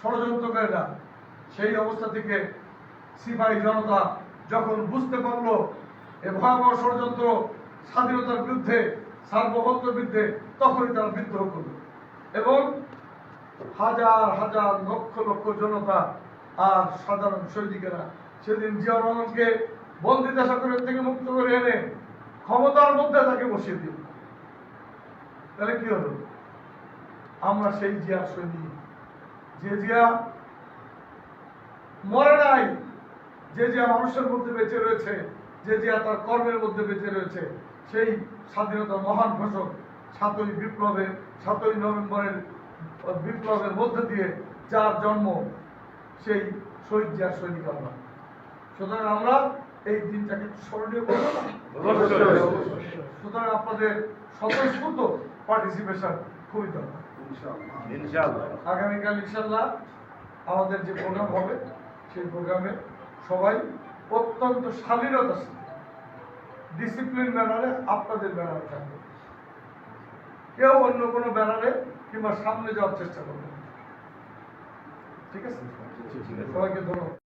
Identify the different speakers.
Speaker 1: ষড়যন্ত্রকারীরা সেই অবস্থা থেকে সিপাহী জনতা যখন বুঝতে পারল এ ভয়াবহ ষড়যন্ত্র স্বাধীনতার বিরুদ্ধে, সার্বভৌমত্বের বিরুদ্ধে, তখনই তারা বিদ্রোহ করল। এবং হাজার হাজার লক্ষ লক্ষ জনতা আর সাধারণ সৈনিকেরা সেদিন জিয়া রহমানকে বন্দি দেশান্তরের থেকে মুক্ত করে এনে ক্ষমতার মধ্যে তাকে বসিয়ে দিল। তাহলে কি হলো? আমরা সেই জিয়ার সৈনিক। যে জিয়া মরে নাই, যে জিয়া মানুষের মধ্যে বেঁচে রয়েছে, যে জিয়া তার কর্মের মধ্যে বেঁচে রয়েছে, সেই স্বাধীনতার মহান ঘোষক সাতই বিপ্লবের, সাতই নভেম্বরের বিপ্লবের মধ্যে দিয়ে যার জন্ম সেই শহীদ জিয়ার সৈনিক আমরা। সুতরাং আমরা এই দিনটাকে স্মরণীয় করব না? সুতরাং আপনাদের স্বতঃস্ফূর্ত পার্টিসিপেশন খুবই দরকার। আগামীকাল ইনশাল্লাহ আমাদের যে প্রোগ্রাম হবে সেই প্রোগ্রামে সবাই অত্যন্ত শালীনতা ডিসিপ্লিন ব্যানারে আপনাদের ব্যানারে থাকবে। কেউ অন্য কোনো ব্যানারে কিংবা সামনে যাওয়ার চেষ্টা করবে না। ঠিক আছে। সবাইকে ধন্যবাদ।